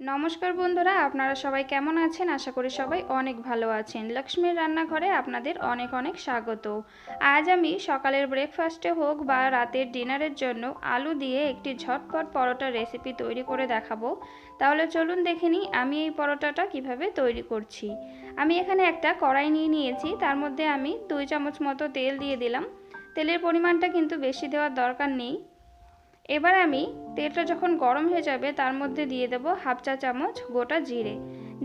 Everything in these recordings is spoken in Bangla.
নমস্কার বন্ধুরা, আপনারা সবাই কেমন আছেন? আশা করি সবাই অনেক ভালো আছেন। লক্ষ্মীর রান্নাঘরে আপনাদের অনেক অনেক স্বাগত। আজ আমি সকালের ব্রেকফাস্টে হোক বা রাতের ডিনারের জন্য আলু দিয়ে একটি ঝটপট পরোটা রেসিপি তৈরি করে দেখাবো। তাহলে চলুন দেখে নিই আমি এই পরোটাটা কীভাবে তৈরি করছি। আমি এখানে একটা কড়াই নিয়ে নিয়েছি, তার মধ্যে আমি দুই চামচ মতো তেল দিয়ে দিলাম। তেলের পরিমাণটা কিন্তু বেশি দেওয়ার দরকার নেই। এবার আমি তেলটা যখন গরম হয়ে যাবে তার মধ্যে দিয়ে দেব হাফ চা চামচ গোটা জিরে।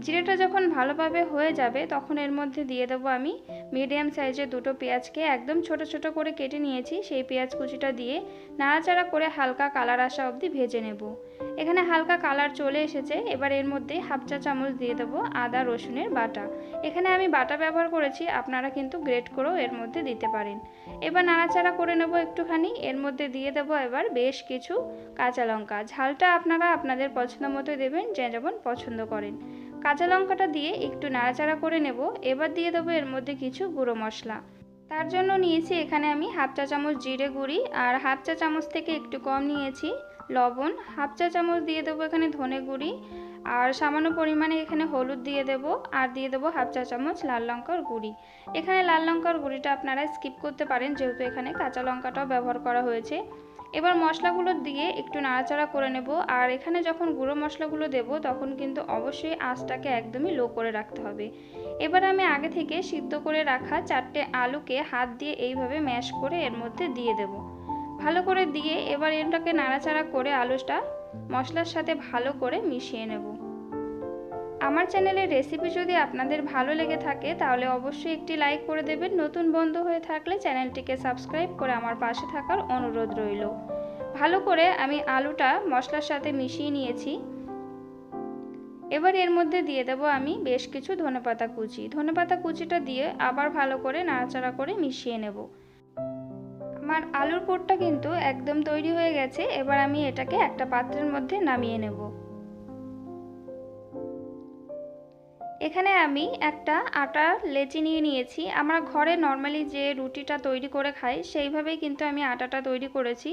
জিরেটা যখন ভালোভাবে হয়ে যাবে, তখন এর মধ্যে দিয়ে দেবো আমি মিডিয়াম সাইজের দুটো পেঁয়াজকে। একদম ছোট ছোট করে কেটে নিয়েছি, সেই পেঁয়াজ কুচিটা দিয়ে নাড়াচাড়া করে হালকা কালার আসা অবধি ভেজে নেব। এখানে হালকা কালার চলে এসেছে, এবার এর মধ্যে হাফ চা চামচ দিয়ে দেবো আদা, রসুনের বাটা। এখানে আমি বাটা ব্যবহার করেছি, আপনারা কিন্তু গ্রেট করেও এর মধ্যে দিতে পারেন। এবার নাড়াচাড়া করে নেব একটুখানি, এর মধ্যে দিয়ে দেবো এবার বেশ কিছু কাঁচা লঙ্কা। ঝালটা আপনারা আপনাদের পছন্দ মতো দেবেন, যে যেমন পছন্দ করেন। কাঁচা লঙ্কাটা দিয়ে একটু নাড়াচাড়া করে নেব। এবার দিয়ে দেবো এর মধ্যে কিছু গুঁড়ো মশলা। তার জন্য নিয়েছি এখানে আমি হাফ চা চামচ জিরে গুঁড়ি আর হাফ চা চামচ থেকে একটু কম নিয়েছি লবণ। হাফ চা চামচ দিয়ে দেবো এখানে ধনে গুঁড়ি আর সামান্য পরিমাণে এখানে হলুদ দিয়ে দেবো আর দিয়ে দেবো হাফ চা চামচ লাল লঙ্কার গুঁড়ি। এখানে লাল লঙ্কার গুঁড়িটা আপনারা স্কিপ করতে পারেন যেহেতু এখানে কাঁচা লঙ্কাটাও ব্যবহার করা হয়েছে। এবার মশলাগুলো দিয়ে একটু নাড়াচাড়া করে নেব। আর এখানে যখন গুঁড়ো মশলাগুলো দেব, তখন কিন্তু অবশ্যই আঁচটাকে একদমই লো করে রাখতে হবে। এবার আমি আগে থেকে সিদ্ধ করে রাখা চারটে আলুকে হাত দিয়ে এইভাবে ম্যাশ করে এর মধ্যে দিয়ে দেব। ভালো করে দিয়ে এবার এটাকে নাড়াচাড়া করে আলুটা মশলার সাথে ভালো করে মিশিয়ে নেব। আমার চ্যানেলের রেসিপি যদি আপনাদের ভালো লেগে থাকে, তাহলে অবশ্যই একটি লাইক করে দেবেন। নতুন বন্ধু হয়ে থাকলে চ্যানেলটিকে সাবস্ক্রাইব করে আমার পাশে থাকার অনুরোধ রইল। ভালো করে আমি আলুটা মশলার সাথে মিশিয়ে নিয়েছি। এবার এর মধ্যে দিয়ে দেব আমি বেশ কিছু ধনেপাতা কুচি। ধনেপাতা কুচিটা দিয়ে আবার ভালো করে নাড়াচাড়া করে মিশিয়ে নেব। আমার আলুর পোটটা কিন্তু একদম তৈরি হয়ে গেছে। এবার আমি এটাকে একটা পাত্রের মধ্যে নামিয়ে নেব। এখানে আমি একটা আটা লেচি নিয়ে নিয়েছি। আমরা ঘরে নর্মালি যে রুটিটা তৈরি করে খাই, সেইভাবেই কিন্তু আমি আটাটা তৈরি করেছি।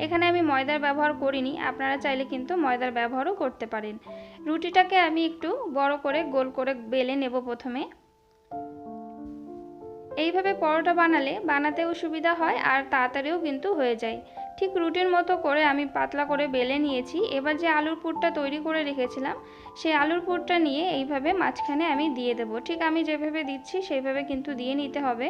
এখানে আমি ময়দার ব্যবহার করিনি, আপনারা চাইলে কিন্তু ময়দার ব্যবহারও করতে পারেন। রুটিটাকে আমি একটু বড় করে গোল করে বেলে নেব প্রথমে। এইভাবে পরোটা বানালে বানাতেও সুবিধা হয় আর তাড়াতাড়িও কিন্তু হয়ে যায়। ঠিক রুটির মতো করে আমি পাতলা করে বেলে নিয়েছি। এবার যে আলুর পুরটা তৈরি করে রেখেছিলাম, সেই আলুর পুরটা নিয়ে এইভাবে মাঝখানে আমি দিয়ে দেব। ঠিক আমি যেভাবে দিচ্ছি, সেইভাবে কিন্তু দিয়ে নিতে হবে।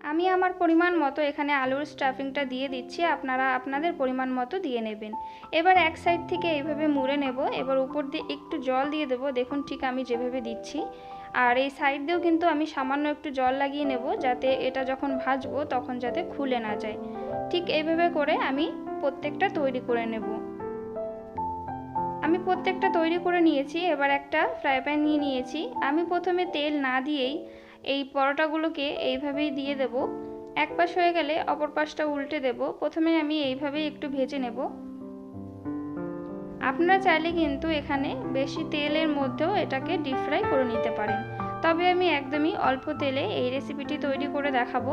আমি আমার পরিমাণ মতো এখানে আলুর স্টাফিংটা দিয়ে দিচ্ছি। আপনারা আপনাদের পরিমাণ মতো দিয়ে নেবেন। এবার এক সাইড থেকে এইভাবে মুড়ে নেব। এবার উপর দিয়ে একটু জল দিয়ে দেবো। দেখুন ঠিক আমি যেভাবে দিচ্ছি। আর এই সাইড দিয়েও কিন্তু আমি সামান্য একটু জল লাগিয়ে নেব, যাতে এটা যখন ভাজবো তখন যাতে খুলে না যায়। ঠিক এইভাবে করে আমি প্রত্যেকটা তৈরি করে নেব। আমি প্রত্যেকটা তৈরি করে নিয়েছি, এবার একটা ফ্রাই প্যান নিয়ে নিয়েছি। আমি প্রথমে তেল না দিয়েই এই পরোটাগুলোকে এইভাবেই দিয়ে দেব। এক পাশ হয়ে গেলে অপর পাশটা উল্টে দেব। প্রথমে আমি এইভাবেই একটু ভেজে নেব। আপনারা চাইলে কিন্তু এখানে বেশি তেলের মধ্যেও এটাকে ডিপ ফ্রাই করে নিতে পারেন। তবে আমি একদমই অল্প তেলে এই রেসিপিটি তৈরি করে দেখাবো।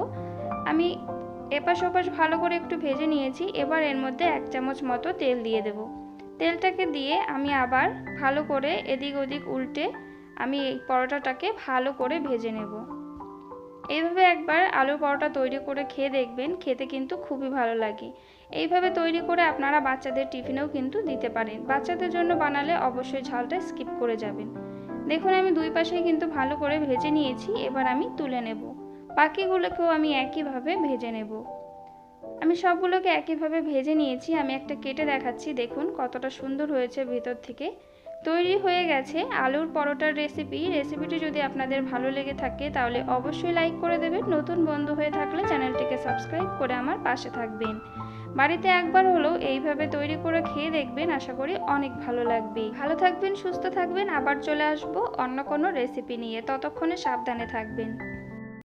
আমি এপাশ ওপাশ ভালো করে একটু ভেজে নিয়েছি, এবার এর মধ্যে এক চামচ মতো তেল দিয়ে দেব। তেলটাকে দিয়ে আমি আবার ভালো করে এদিক ওদিক উল্টে আমি এই পরোটাটাকে ভালো করে ভেজে নেব। এইভাবে একবার আলু পরোটা তৈরি করে খেয়ে দেখবেন, খেতে কিন্তু খুবই ভালো লাগে। এইভাবে তৈরি করে আপনারা বাচ্চাদের টিফিনেও কিন্তু দিতে পারেন। বাচ্চাদের জন্য বানালে অবশ্যই ঝালটা স্কিপ করে যাবেন। দেখুন, আমি দুই পাশেই কিন্তু ভালো করে ভেজে নিয়েছি, এবার আমি তুলে নেব। বাকিগুলোকেও আমি একইভাবে ভেজে নেব। আমি সবগুলোকে একইভাবে ভেজে নিয়েছি, আমি একটা কেটে দেখাচ্ছি, দেখুন কতটা সুন্দর হয়েছে ভিতর থেকে। তৈরি হয়ে গেছে আলুর পরোটার রেসিপি। রেসিপিটি যদি আপনাদের ভালো লেগে থাকে তাহলে অবশ্যই লাইক করে দেবেন। নতুন বন্ধু হয়ে থাকলে চ্যানেলটিকে সাবস্ক্রাইব করে আমার পাশে থাকবেন। বাড়িতে একবার হলেও এইভাবে তৈরি করে খেয়ে দেখবেন, আশা করি অনেক ভালো লাগবে। ভালো থাকবেন, সুস্থ থাকবেন, আবার চলে আসব অন্য কোনো রেসিপি নিয়ে। ততক্ষণে সাবধানে থাকবেন।